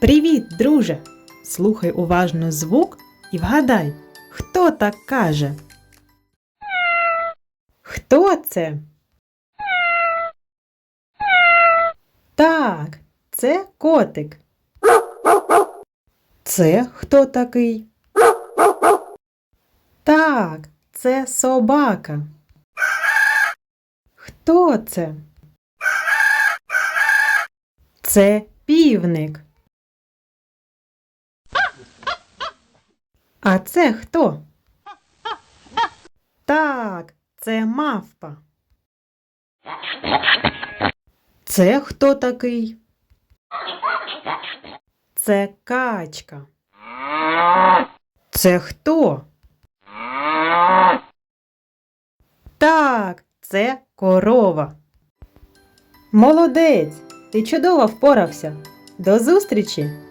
Привіт, друже! Слухай уважно звук і вгадай, хто так каже? Хто це? Так, це котик. Це хто такий? Так, це собака. Хто це? Це півник. А це хто? Так, це мавпа. Це хто такий? Це качка. Це хто? Так, це корова. Молодець! Ти чудово впорався. До зустрічі!